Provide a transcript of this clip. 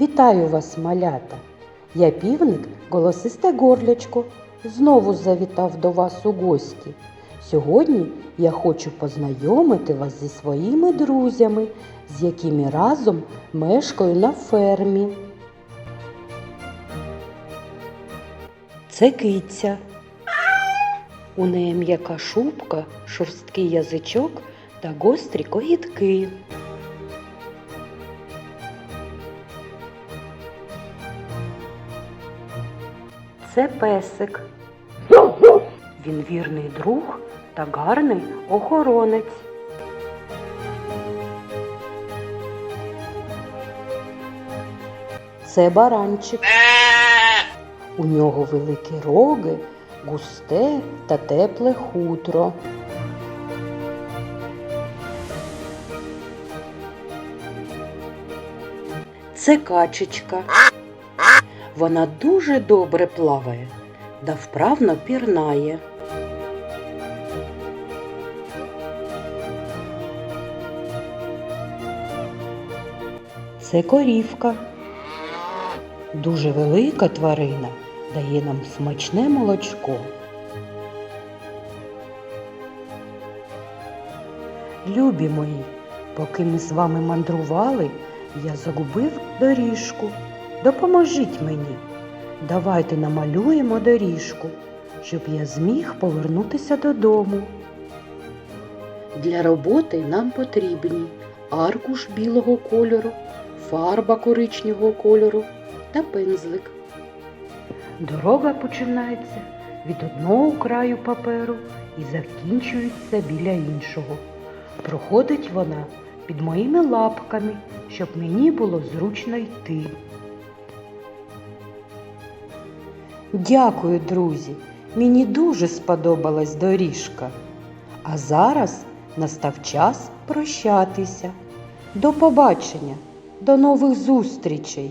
Вітаю вас, малята! Я півник, голосисте горлячко, знову завітав до вас у гості. Сьогодні я хочу познайомити вас зі своїми друзями, з якими разом мешкаю на фермі. Це киця. У неї м'яка шубка, шорсткий язичок та гострі когітки. Це песик. Він вірний друг та гарний охоронець. Це баранчик. У нього великі роги, густе та тепле хутро. Це качечка. Вона дуже добре плаває да вправно пірнає. Це корівка. Дуже велика тварина дає нам смачне молочко. Любі мої, поки ми з вами мандрували, я загубив доріжку. Допоможіть мені. Давайте намалюємо доріжку, щоб я зміг повернутися додому. Для роботи нам потрібні аркуш білого кольору, фарба коричневого кольору та пензлик. Дорога починається від одного краю паперу і закінчується біля іншого. Проходить вона під моїми лапками, щоб мені було зручно йти. Дякую, друзі. Мені дуже сподобалась доріжка. А зараз настав час прощатися. До побачення, до нових зустрічей!